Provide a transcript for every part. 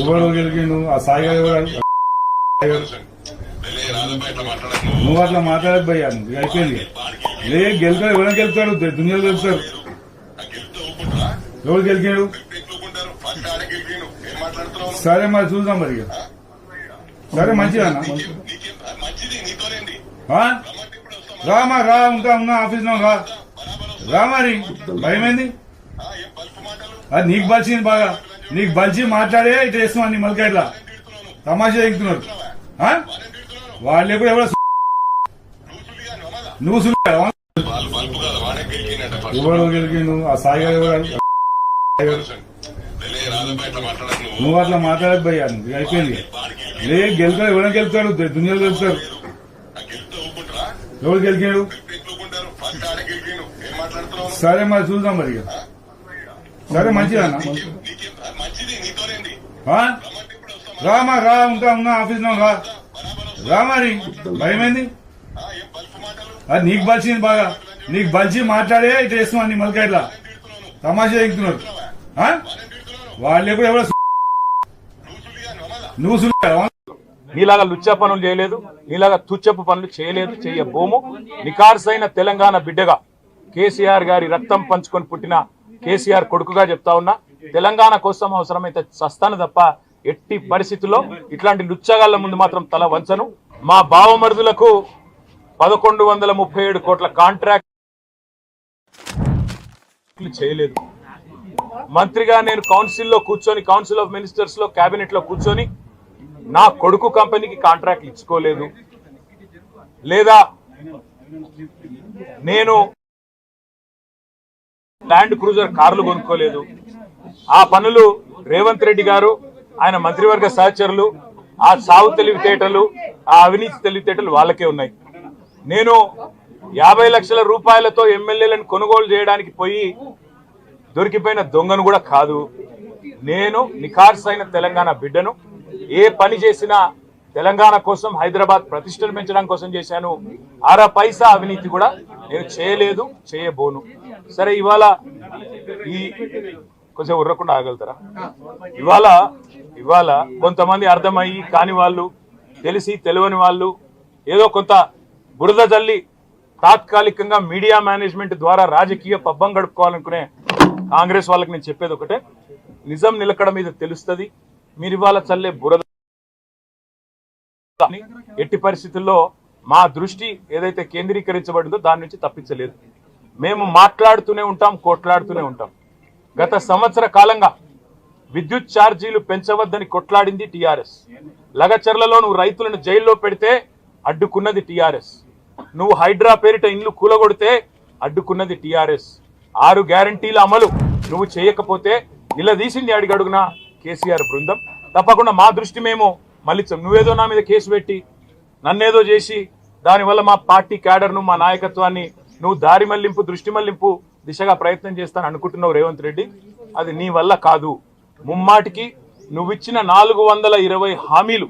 ఎవరు గెలిచిండు ఆ సాయి గారు ఎవరు? నువ్వు. అట్లా మాట్లాడదు భయ్యా నువ్వు అయిపోయింది లే గెలుతారు ఎవరైనా గెలుతారు దునియాలో గెలుతారు ఆ గెలిస్తే ఊరుకుంటారా? ఎవరు గెలిచాడు? సరే మరి చూద్దాం మరి సరే మంచిదా వస్తాం రా ఉంటా ఉన్నా ఆఫీస్లో రా. రా మరి భయమైంది అది నీకు బలిసింది బాగా నీకు బలిచి మాట్లాడే ఇటు వేస్తున్నావు నీ మళ్ళీ ఇట్లా తమాషా ఎక్కుతున్నారు ఆ? వాళ్ళు ఎప్పుడు ఎవరో నువ్వు సుల్లిగా ఎవరు గెలిచిండు ఆ సాయి గారు ఎవరు? నువ్వు. అట్లా మాట్లాడదు భయ్యా అయిపోయింది. లే గెలుతాడు ఎవరైనా గెలుతాడు దునియాలు గెలుతారు. ఎవరు గెలిచాడు సరే మరి చూద్దాం మరి సరే మంచిదన్నా వస్తాం. రా ఉంటా ఉన్నా ఆఫీస్లో రా. మరి. భయమైంది? ఆ, ఏం బల్పు మాటలు? అది నీకు బలిసింది బాగా నీకు బలిచి మాట్లాడే ఇటు వేస్తున్నావు నీ మళ్ళీ ఇట్లా. తమాషా ఎక్కుతున్నారు ఆ? వాళ్ళు ఎప్పుడు ఎవరో నువ్వు నీలాగా లుచ్చ పనులు చేయలేదు నీలాగా తుచ్చపు పనులు చేయలేదు చేయబోము నికార్సైన తెలంగాణ బిడ్డగా కేసీఆర్ గారి రక్తం పంచుకొని పుట్టిన కేసీఆర్ కొడుకుగా చెప్తా ఉన్నా తెలంగాణ కోసం అవసరమైతే సస్తాను తప్ప ఎట్టి పరిస్థితుల్లో ఇట్లాంటి లుచ్చగాళ్ళ ముందు మాత్రం తల వంచను. మా బావమరుదులకు పదకొండు వందల ముప్పై ఏడు కోట్ల కాంట్రాక్ట్ చేయలేదు. మంత్రిగా నేను కౌన్సిల్లో కూర్చొని కౌన్సిల్ ఆఫ్ మినిస్టర్స్లో కేబినెట్లో కూర్చొని నా కొడుకు కంపెనీకి కాంట్రాక్ట్ ఇచ్చుకోలేదు. లేదా నేను ల్యాండ్ క్రూజర్ కార్లు కొనుక్కోలేదు. ఆ పనులు రేవంత్ రెడ్డి గారు ఆయన మంత్రివర్గ సహచరులు ఆ సాగు తెలివితేటలు ఆ అవినీతి తెలివితేటలు వాళ్ళకే ఉన్నాయి. నేను యాభై లక్షల రూపాయలతో ఎమ్మెల్యేలను కొనుగోలు చేయడానికి పోయి దొరికిపోయిన దొంగను కూడా కాదు. నేను నిఖార్సైన తెలంగాణ బిడ్డను. ఏ పని చేసినా తెలంగాణ కోసం హైదరాబాద్ ప్రతిష్టను పెంచడం కోసం చేశాను. అర పైసా అవినీతి కూడా నేను చేయలేదు చేయబోను. సరే ఇవాళ ఈ కొంచెం ఉర్రకుండా ఆగలుగుతారా? ఇవాళ ఇవాళ కొంతమంది అర్థమయ్యి కాని వాళ్ళు తెలిసి తెలియని వాళ్ళు ఏదో కొంత బురద జల్లి తాత్కాలికంగా మీడియా మేనేజ్మెంట్ ద్వారా రాజకీయ పబ్బం గడుపుకోవాలనుకునే కాంగ్రెస్ వాళ్ళకి నేను చెప్పేది ఒకటే. నిజం నిలకడ మీద తెలుస్తుంది. మీరు ఇవాళ చల్లే బురద ఎట్టి పరిస్థితుల్లో మా దృష్టి ఏదైతే కేంద్రీకరించబడిందో దాని నుంచి తప్పించలేదు. మేము మాట్లాడుతూనే ఉంటాం కొట్లాడుతూనే ఉంటాం. గత సంవత్సర కాలంగా విద్యుత్ ఛార్జీలు పెంచవద్దని కొట్లాడింది టీఆర్ఎస్. లగచర్లలో నువ్వు రైతులను జైల్లో పెడితే అడ్డుకున్నది టీఆర్ఎస్. నువ్వు హైడ్రా పేరిట ఇండ్లు కూలగొడితే అడ్డుకున్నది టీఆర్ఎస్. ఆరు గ్యారంటీల అమలు నువ్వు చేయకపోతే నిలదీసింది అడిగడుగున కేసీఆర్ బృందం. తప్పకుండా మా దృష్టి మేము మళ్ళీ నువ్వేదో నా మీద కేసు పెట్టి నన్నేదో చేసి దానివల్ల మా పార్టీ క్యాడర్ను మా నాయకత్వాన్ని నువ్వు దారి మళ్ళింపు దృష్టి మళ్ళింపు దిశగా ప్రయత్నం చేస్తాను అనుకుంటున్నావు రేవంత్ రెడ్డి. అది నీ వల్ల కాదు. ముమ్మాటికి నువ్విచ్చిన నాలుగు వందల ఇరవై హామీలు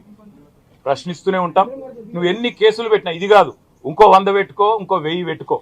ప్రశ్నిస్తూనే ఉంటాం. నువ్వు ఎన్ని కేసులు పెట్టినా ఇది కాదు. ఇంకో వంద పెట్టుకో ఇంకో వెయ్యి పెట్టుకో.